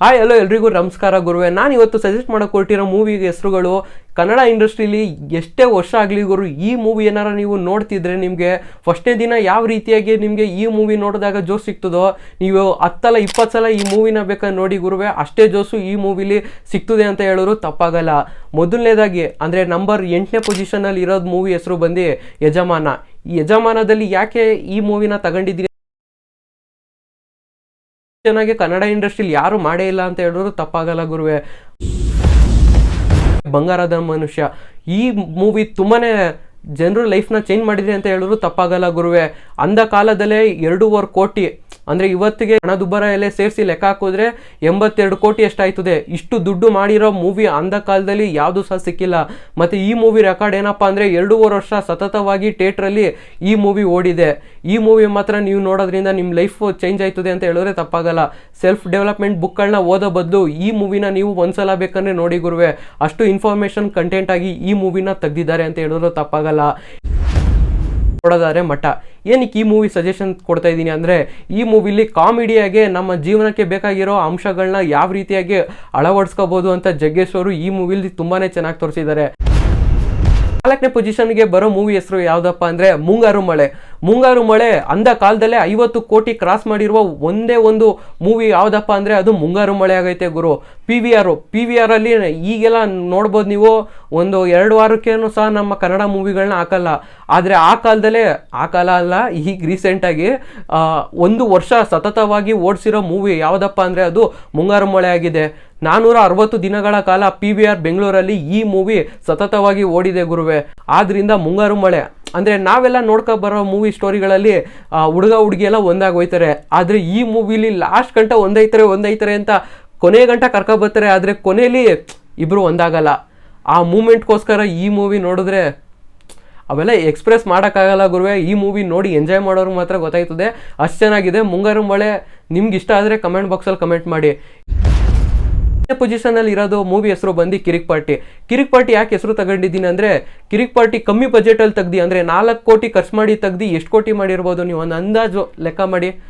Hi ಎಲ್ಲೋ ಎಲ್ರಿಗೂ ನಮಸ್ಕಾರ ಗುರುವೆ. ನಾನು ಇವತ್ತು ಸಜೆಸ್ಟ್ ಮಾಡೋಕೆ ಕೊಟ್ಟಿರೋ ಮೂವಿ ಹೆಸರುಗಳು ಕನ್ನಡ ಇಂಡಸ್ಟ್ರೀಲಿ ಎಷ್ಟೇ ವರ್ಷ ಆಗಲಿ ಗುರು, ಈ ಮೂವಿ ಏನಾರ ನೀವು ನೋಡ್ತಿದ್ರೆ ನಿಮಗೆ ಫಸ್ಟ್ನೇ ದಿನ ಯಾವ ರೀತಿಯಾಗಿ ನಿಮಗೆ ಈ ಮೂವಿ ನೋಡಿದಾಗ ಜೋಶ್ ಸಿಗ್ತದೋ ನೀವು ಹತ್ತಲ್ಲ ಇಪ್ಪತ್ತು ಸಲ ಈ ಮೂವಿನ ಬೇಕಾದ್ರೆ ನೋಡಿ ಗುರುವೆ. ಅಷ್ಟೇ ಜೋಸು ಈ ಮೂವಿಲಿ ಸಿಗ್ತದೆ ಅಂತ ಹೇಳೋರು ತಪ್ಪಾಗಲ್ಲ. ಮೊದಲನೇದಾಗಿ, ಅಂದರೆ ನಂಬರ್ ಎಂಟನೇ ಪೊಸಿಷನಲ್ಲಿ ಇರೋದು ಮೂವಿ ಹೆಸರು ಬಂದು ಯಜಮಾನ. ಯಜಮಾನದಲ್ಲಿ ಯಾಕೆ ಈ ಮೂವಿನ ತಗೊಂಡಿದ್ದೀನಿ ಚೆನ್ನಾಗಿ ಕನ್ನಡ ಇಂಡಸ್ಟ್ರಿಲಿ ಯಾರು ಮಾಡೇ ಇಲ್ಲ ಅಂತ ಹೇಳಿದ್ರು ತಪ್ಪಾಗಲ್ಲ ಗುರುವೆ. ಬಂಗಾರದ ಮನುಷ್ಯ. ಈ ಮೂವಿ ತುಂಬಾನೇ ಜನರು ಲೈಫ್ನ ಚೇಂಜ್ ಮಾಡಿದೆ ಅಂತ ಹೇಳಿದ್ರು ತಪ್ಪಾಗಲ್ಲ ಗುರುವೆ. ಅಂದ ಕಾಲದಲ್ಲೇ ಎರಡೂವರೆ ಕೋಟಿ ಅಂದರೆ ಇವತ್ತಿಗೆ ಹಣದುಬ್ಬರ ಎಲ್ಲ ಸೇರಿಸಿ ಲೆಕ್ಕ ಹಾಕಿದ್ರೆ ಎಂಬತ್ತೆರಡು ಕೋಟಿ ಎಷ್ಟಾಯ್ತದೆ. ಇಷ್ಟು ದುಡ್ಡು ಮಾಡಿರೋ ಮೂವಿ ಅಂದ ಕಾಲದಲ್ಲಿ ಯಾವುದು ಸಹ ಸಿಕ್ಕಿಲ್ಲ. ಮತ್ತು ಈ ಮೂವಿ ರೆಕಾರ್ಡ್ ಏನಪ್ಪ ಅಂದರೆ ಎರಡೂವರೆ ವರ್ಷ ಸತತವಾಗಿ ಥಿಯೇಟ್ರಲ್ಲಿ ಈ ಮೂವಿ ಓಡಿದೆ. ಈ ಮೂವಿ ಮಾತ್ರ ನೀವು ನೋಡೋದ್ರಿಂದ ನಿಮ್ಮ ಲೈಫ್ ಚೇಂಜ್ ಆಯ್ತದೆ ಅಂತ ಹೇಳಿದ್ರೆ ತಪ್ಪಾಗಲ್ಲ. ಸೆಲ್ಫ್ ಡೆವಲಪ್ಮೆಂಟ್ ಬುಕ್ಗಳನ್ನ ಓದೋ ಬದಲು ಈ ಮೂವಿನ ನೀವು ಒಂದ್ಸಲ ಬೇಕಂದ್ರೆ ನೋಡಿ ಗುರುವೆ. ಅಷ್ಟು ಇನ್ಫಾರ್ಮೇಶನ್ ಕಂಟೆಂಟ್ ಆಗಿ ಈ ಮೂವಿನ ತೆಗ್ದಿದ್ದಾರೆ ಅಂತ ಹೇಳಿದ್ರೆ ತಪ್ಪಾಗಲ್ಲ. ನೋಡೋದಾದ್ರೆ ಮಠ. ಏನಕ್ಕೆ ಈ ಮೂವಿ ಸಜೆಷನ್ ಕೊಡ್ತಾ ಇದ್ದೀನಿ ಅಂದರೆ, ಈ ಮೂವಿಲಿ ಕಾಮಿಡಿಯಾಗೆ ನಮ್ಮ ಜೀವನಕ್ಕೆ ಬೇಕಾಗಿರೋ ಅಂಶಗಳನ್ನ ಯಾವ ರೀತಿಯಾಗಿ ಅಳವಡಿಸ್ಕೋಬೋದು ಅಂತ ಜಗ್ಗೇಶ್ ಅವರು ಈ ಮೂವಿಲಿ ತುಂಬಾ ಚೆನ್ನಾಗಿ ತೋರಿಸಿದ್ದಾರೆ. ನಾಲ್ಕನೇ ಪೊಸಿಷನ್ಗೆ ಬರೋ ಮೂವಿ ಹೆಸರು ಯಾವುದಪ್ಪ ಅಂದರೆ, ಮುಂಗಾರು ಮಳೆ. ಮುಂಗಾರು ಮಳೆ ಅಂದ ಕಾಲದಲ್ಲೇ ಐವತ್ತು ಕೋಟಿ ಕ್ರಾಸ್ ಮಾಡಿರುವ ಒಂದೇ ಒಂದು ಮೂವಿ ಯಾವುದಪ್ಪ ಅಂದ್ರೆ ಅದು ಮುಂಗಾರು ಮಳೆ ಆಗೈತೆ ಗುರು. ಪಿ ವಿ ಆರು ಪಿ ವಿ ಆರ್ ಅಲ್ಲಿ ಈಗೆಲ್ಲ ನೋಡ್ಬೋದು ನೀವು, ಒಂದು ಎರಡು ವಾರಕ್ಕೇನು ಸಹ ನಮ್ಮ ಕನ್ನಡ ಮೂವಿಗಳನ್ನ ಹಾಕಲ್ಲ. ಆದರೆ ಆ ಕಾಲದಲ್ಲೇ, ಆ ಕಾಲ ಅಲ್ಲ, ಈಗ ರೀಸೆಂಟಾಗಿ ಒಂದು ವರ್ಷ ಸತತವಾಗಿ ಓಡಿಸಿರೋ ಮೂವಿ ಯಾವುದಪ್ಪ ಅಂದರೆ ಅದು ಮುಂಗಾರು ಮಳೆ ಆಗಿದೆ. ನಾನೂರ ಅರವತ್ತು ದಿನಗಳ ಕಾಲ ಪಿ ವಿ ಆರ್ ಬೆಂಗಳೂರಲ್ಲಿ ಈ ಮೂವಿ ಸತತವಾಗಿ ಓಡಿದೆ ಗುರುವೆ. ಆದ್ರಿಂದ ಮುಂಗಾರು ಮಳೆ ಅಂದರೆ ನಾವೆಲ್ಲ ನೋಡ್ಕೊ ಬರೋ ಮೂವಿ ಸ್ಟೋರಿಗಳಲ್ಲಿ ಹುಡುಗ, ಹುಡುಗಿ ಎಲ್ಲ ಒಂದಾಗಿ ಹೋಯ್ತಾರೆ ಆದರೆ ಈ ಮೂವಿಲಿ ಲಾಸ್ಟ್ ಗಂಟ ಒಂದೈತಾರೆ ಒಂದೈತಾರೆ ಅಂತ ಕೊನೆ ಗಂಟ ಕರ್ಕೊ ಬರ್ತಾರೆ. ಆದರೆ ಕೊನೆಯಲ್ಲಿ ಇಬ್ಬರು ಒಂದಾಗಲ್ಲ. ಆ ಮೂಮೆಂಟ್ಗೋಸ್ಕರ ಈ ಮೂವಿ ನೋಡಿದ್ರೆ ಅವೆಲ್ಲ ಎಕ್ಸ್ಪ್ರೆಸ್ ಮಾಡೋಕ್ಕಾಗಲ್ಲ ಗುರುವೆ. ಈ ಮೂವಿ ನೋಡಿ ಎಂಜಾಯ್ ಮಾಡೋರು ಮಾತ್ರ ಗೊತ್ತಾಯ್ತದೆ ಅಷ್ಟು ಚೆನ್ನಾಗಿದೆ. ಮುಂಗಾರು ಮಳೆ ನಿಮ್ಗೆ ಇಷ್ಟ ಆದರೆ ಕಮೆಂಟ್ ಬಾಕ್ಸಲ್ಲಿ ಕಮೆಂಟ್ ಮಾಡಿ. ಪೊಸಿಷನ್ ಅಲ್ಲಿ ಇರೋದು ಮೂವಿ ಹೆಸರು ಬಂದು ಕಿರಿಕ್ ಪಾರ್ಟಿ. ಕಿರಿಕ್ ಪಾರ್ಟಿ ಯಾಕೆ ಹೆಸರು ತಗೊಂಡಿದ್ದೀನಿ ಅಂದ್ರೆ, ಕಿರಿಕ್ ಪಾರ್ಟಿ ಕಮ್ಮಿ ಬಜೆಟ್ ಅಲ್ಲಿ ತೆಗ್ದಿ, ಅಂದ್ರೆ ನಾಲ್ಕು ಕೋಟಿ ಖರ್ಚು ಮಾಡಿ ತೆಗ್ದು ಎಷ್ಟು ಕೋಟಿ ಮಾಡಿರ್ಬೋದು ನೀವು ಒಂದು ಅಂದಾಜು ಲೆಕ್ಕ ಮಾಡಿ.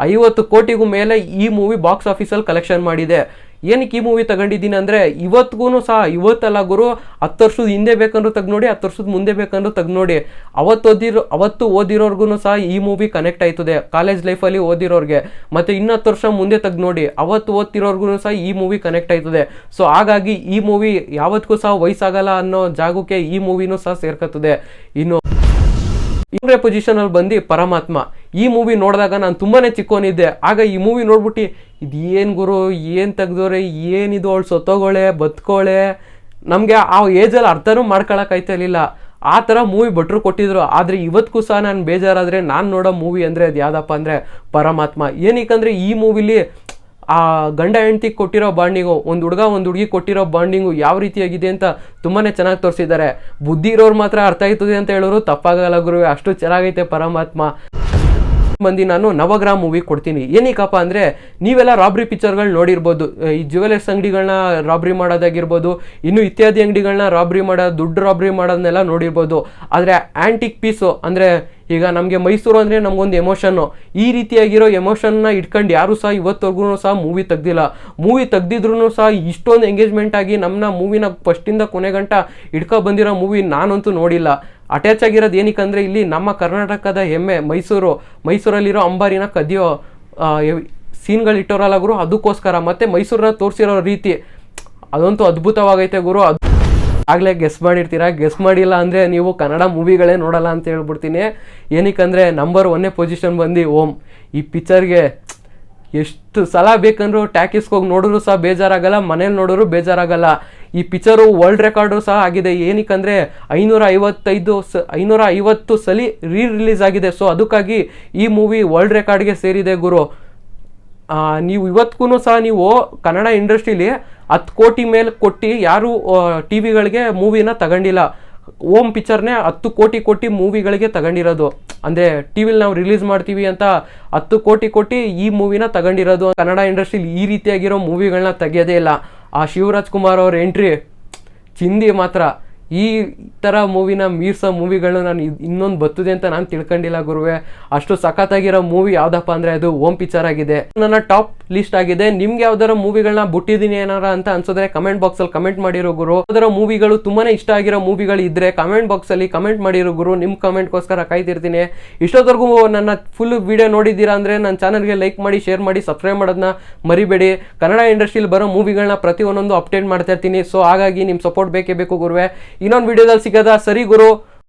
ಐವತ್ತು ಕೋಟಿಗೂ ಮೇಲೆ ಈ ಮೂವಿ ಬಾಕ್ಸ್ ಆಫೀಸಲ್ಲಿ ಕಲೆಕ್ಷನ್ ಮಾಡಿದೆ. ಏನಕ್ಕೆ ಈ ಮೂವಿ ತಗೊಂಡಿದ್ದೀನಿ ಅಂದರೆ ಇವತ್ತಿಗೂ ಸಹ, ಇವತ್ತಲ್ಲ ಗುರು, ಹತ್ತು ವರ್ಷದ ಹಿಂದೆ ಬೇಕಂದ್ರೂ ತೆಗ್ದು ನೋಡಿ, ಹತ್ತು ವರ್ಷದ ಮುಂದೆ ಬೇಕಂದ್ರೂ ತೆಗ್ದು ನೋಡಿ. ಅವತ್ತು ಓದಿರೋ, ಅವತ್ತು ಓದಿರೋರ್ಗು ಸಹ ಈ ಮೂವಿ ಕನೆಕ್ಟ್ ಆಯ್ತದೆ. ಕಾಲೇಜ್ ಲೈಫಲ್ಲಿ ಓದಿರೋರಿಗೆ. ಮತ್ತು ಇನ್ನು ಹತ್ತು ವರ್ಷ ಮುಂದೆ ತೆಗ್ದು ನೋಡಿ, ಅವತ್ತು ಓದ್ತಿರೋರ್ಗು ಸಹ ಈ ಮೂವಿ ಕನೆಕ್ಟ್ ಆಯ್ತದೆ. ಸೊ ಹಾಗಾಗಿ ಈ ಮೂವಿ ಯಾವತ್ತಿಗೂ ಸಹ ವಯಸ್ಸಾಗಲ್ಲ ಅನ್ನೋ ಜಾಗಕ್ಕೆ ಈ ಮೂವಿನೂ ಸಹ ಸೇರ್ಕತ್ತದೆ. ಇನ್ನು ಇನ್ನೇ ಪೊಸಿಷನಲ್ಲಿ ಬಂದು ಪರಮಾತ್ಮ. ಈ ಮೂವಿ ನೋಡಿದಾಗ ನಾನು ತುಂಬಾ ಚಿಕ್ಕೋನಿದ್ದೆ. ಆಗ ಈ ಮೂವಿ ನೋಡ್ಬಿಟ್ಟು ಇದು ಏನು ಗುರು ಏನು ತೆಗ್ದೋರೆ ಏನಿದು ಅವಳು ಸೊತ್ತೋಗೋಳೆ ಬದುಕೋಳೆ. ನಮಗೆ ಆ ಏಜಲ್ಲಿ ಅರ್ಥನೂ ಮಾಡ್ಕೊಳಕ್ಕಾಯ್ತಿರ್ಲಿಲ್ಲ ಆ ಥರ ಮೂವಿ ಭಟ್ರು ಕೊಟ್ಟಿದ್ರು. ಆದರೆ ಇವತ್ತಿಗೂ ಸಹ ನಾನು ಬೇಜಾರಾದರೆ ನಾನು ನೋಡೋ ಮೂವಿ ಅಂದರೆ ಅದು ಯಾವುದಪ್ಪ ಅಂದರೆ ಪರಮಾತ್ಮ. ಏನಕ್ಕಂದರೆ ಈ ಮೂವಿಲಿ ಆ ಗಂಡ ಹೆಂಡತಿ ಕೊಟ್ಟಿರೋ ಬಾಂಡಿಂಗು ಒಂದು ಹುಡುಗ ಒಂದು ಹುಡುಗಿ ಕೊಟ್ಟಿರೋ ಬಾಂಡಿಂಗು ಯಾವ ರೀತಿಯಾಗಿದೆ ಅಂತ ತುಂಬಾ ಚೆನ್ನಾಗಿ ತೋರಿಸಿದ್ದಾರೆ. ಬುದ್ಧಿ ಇರೋರು ಮಾತ್ರ ಅರ್ಥ ಆಯ್ತದೆ ಅಂತ ಹೇಳೋರು ತಪ್ಪಾಗಲ್ಲ ಗುರುವೆ. ಅಷ್ಟು ಚೆನ್ನಾಗೈತೆ ಪರಮಾತ್ಮ. ಮಂದಿ ನಾನು ನವಗ್ರಹ ಮೂವಿ ಕೊಡ್ತೀನಿ. ಏನಕ್ಕಪ್ಪ ಅಂದರೆ ನೀವೆಲ್ಲ ರಾಬ್ರಿ ಪಿಕ್ಚರ್ಗಳು ನೋಡಿರ್ಬೋದು. ಈ ಜ್ಯುವೆಲರ್ಸ್ ಅಂಗಡಿಗಳನ್ನ ರಾಬ್ರಿ ಮಾಡೋದಾಗಿರ್ಬೋದು, ಇನ್ನು ಇತ್ಯಾದಿ ಅಂಗಡಿಗಳನ್ನ ರಾಬ್ರಿ ಮಾಡೋ, ದುಡ್ಡು ರಾಬ್ರಿ ಮಾಡೋದನ್ನೆಲ್ಲ ನೋಡಿರ್ಬೋದು. ಆದರೆ ಆ್ಯಂಟಿಕ್ ಪೀಸು ಅಂದರೆ ಈಗ ನಮಗೆ ಮೈಸೂರು ಅಂದರೆ ನಮಗೊಂದು ಎಮೋಷನ್ನು ಈ ರೀತಿಯಾಗಿರೋ ಎಮೋಷನ್ನ ಇಟ್ಕೊಂಡು ಯಾರೂ ಸಹ ಇವತ್ತವರೆಗೂ ಸಹ ಮೂವಿ ತೆಗ್ದಿಲ್ಲ. ಮೂವಿ ತೆಗ್ದಿದ್ರು ಸಹ ಇಷ್ಟೊಂದು ಎಂಗೇಜ್ಮೆಂಟ್ ಆಗಿ ನಮ್ಮನ್ನ ಮೂವಿನ ಫಸ್ಟಿಂದ ಕೊನೆ ಗಂಟ ಇಟ್ಕೊ ಬಂದಿರೋ ಮೂವಿ ನಾನಂತೂ ನೋಡಿಲ್ಲ. ಅಟ್ಯಾಚ್ ಆಗಿರೋದು ಏನಕ್ಕಂದರೆ ಇಲ್ಲಿ ನಮ್ಮ ಕರ್ನಾಟಕದ ಹೆಮ್ಮೆ, ಮೈಸೂರು, ಮೈಸೂರಲ್ಲಿರೋ ಅಂಬಾರಿನ ಕದಿಯೋ ಸೀನ್ಗಳು ಇಟ್ಟೋರಲ್ಲ ಗುರು ಅದಕ್ಕೋಸ್ಕರ. ಮತ್ತೆ ಮೈಸೂರನ್ನ ತೋರಿಸಿರೋ ರೀತಿ, ಅದಂತೂ ಅದ್ಭುತವಾಗೈತೆ ಗುರು. ಅದು ಆಗಲೇ ಗೆಸ್ ಮಾಡಿರ್ತೀರಾ? ಗೆಸ್ ಮಾಡಿಲ್ಲ ಅಂದರೆ ನೀವು ಕನ್ನಡ ಮೂವಿಗಳೇ ನೋಡಲ್ಲ ಅಂತ ಹೇಳ್ಬಿಡ್ತೀನಿ. ಏನಕ್ಕಂದರೆ ನಂಬರ್ ಒನ್ನೇ ಪೊಸಿಷನ್ ಬಂದು ಓಮ್ ಈ ಪಿಕ್ಚರ್ಗೆ ಎಷ್ಟು ಸಲ ಬೇಕಂದ್ರೂ ಟ್ಯಾಕಿಸ್ಗೆ ಹೋಗಿ ನೋಡಿದ್ರು ಸಹ ಬೇಜಾರಾಗಲ್ಲ, ಮನೇಲಿ ನೋಡಿದ್ರು ಬೇಜಾರಾಗಲ್ಲ. ಈ ಪಿಕ್ಚರು ವರ್ಲ್ಡ್ ರೆಕಾರ್ಡು ಸಹ ಆಗಿದೆ. ಏನಕ್ಕಂದರೆ ಐನೂರ ಐವತ್ತೈದು ಸ ಐನೂರ ಐವತ್ತು ಸಲಿ ರೀ ರಿಲೀಸ್ ಆಗಿದೆ. ಸೊ ಅದಕ್ಕಾಗಿ ಈ ಮೂವಿ ವರ್ಲ್ಡ್ ರೆಕಾರ್ಡ್ಗೆ ಸೇರಿದೆ ಗುರು. ನೀವು ಇವತ್ತಿಗೂ ಸಹ ನೀವು ಕನ್ನಡ ಇಂಡಸ್ಟ್ರೀಲಿ ಹತ್ತು ಕೋಟಿ ಮೇಲೆ ಕೊಟ್ಟು ಯಾರೂ ಟಿ ವಿಗಳಿಗೆ ಮೂವಿನ ತಗೊಂಡಿಲ್ಲ. ಓಮ್ ಪಿಕ್ಚರ್ನೇ ಹತ್ತು ಕೋಟಿ ಕೊಟ್ಟು ಮೂವಿಗಳಿಗೆ ತಗೊಂಡಿರೋದು. ಅಂದರೆ ಟಿ ವಿಲಿ ನಾವು ರಿಲೀಸ್ ಮಾಡ್ತೀವಿ ಅಂತ ಹತ್ತು ಕೋಟಿ ಕೊಟ್ಟು ಈ ಮೂವಿನ ತಗೊಂಡಿರೋದು. ಕನ್ನಡ ಇಂಡಸ್ಟ್ರಿಲಿ ಈ ರೀತಿಯಾಗಿರೋ ಮೂವಿಗಳನ್ನ ತೆಗೆಯೋದೇ ಇಲ್ಲ. ಆ ಶಿವರಾಜ್ ಕುಮಾರ್ ಅವ್ರ ಎಂಟ್ರಿ ಚಿಂದಿ ಮಾತ್ರ ಈ ಥರ ಮೂವಿನ ಮೀರ್ಸೋ ಮೂವಿಗಳು ನಾನು ಇನ್ನೊಂದು ಬರ್ತದೆ ಅಂತ ನಾನು ತಿಳ್ಕೊಂಡಿಲ್ಲ ಗುರುವೆ. ಅಷ್ಟು ಸಖತ್ತಾಗಿರೋ ಮೂವಿ ಯಾವುದಪ್ಪ ಅಂದ್ರೆ ಅದು ಓಮ್ ಪಿಕ್ಚರ್ ಆಗಿದೆ. ನನ್ನ ಟಾಪ್ ಲಿಸ್ಟ್ ಆಗಿದೆ. ನಿಮ್ಗೆ ಯಾವ್ದಾರ ಮೂವಿಗಳನ್ನ ಬಿಟ್ಟಿದ್ದೀನಿ ಏನಾರ ಅಂತ ಅನ್ಸೋದ್ರೆ ಕಮೆಂಟ್ ಬಾಕ್ಸ್ ಅಲ್ಲಿ ಕಮೆಂಟ್ ಮಾಡಿರೋ ಗುರು. ಯಾವ್ದಾರ ಮೂವಿಗಳು ತುಂಬಾನೇ ಇಷ್ಟ ಆಗಿರೋ ಮೂವಿಗಳು ಇದ್ರೆ ಕಮೆಂಟ್ ಬಾಕ್ಸ್ ಅಲ್ಲಿ ಕಮೆಂಟ್ ಮಾಡಿರೋ ಗುರು. ನಿಮ್ಮ ಕಮೆಂಟ್ಗೋಸ್ಕರ ಕಾಯ್ತಿರ್ತೀನಿ. ಇಷ್ಟೊತ್ತವರೆಗೂ ನನ್ನ ಫುಲ್ ವಿಡಿಯೋ ನೋಡಿದ್ದೀರಾ ಅಂದರೆ ನನ್ನ ಚಾನಲ್ಗೆ ಲೈಕ್ ಮಾಡಿ ಶೇರ್ ಮಾಡಿ ಸಬ್ಸ್ಕ್ರೈಬ್ ಮಾಡೋದನ್ನ ಮರಿಬೇಡಿ. ಕನ್ನಡ ಇಂಡಸ್ಟ್ರೀಲಿ ಬರೋ ಮೂವಿಗಳನ್ನ ಪ್ರತಿ ಒಂದೊಂದು ಅಪ್ಡೇಟ್ ಮಾಡ್ತಾ ಇರ್ತೀನಿ. ಸೊ ಹಾಗಾಗಿ ನಿಮ್ಮ ಸಪೋರ್ಟ್ ಬೇಕೇ ಬೇಕು ಗುರುವೆ. ಇನ್ನೊಂದು ವಿಡಿಯೋದಲ್ಲಿ ಸಿಗೋದ ಸರಿ ಗುರು.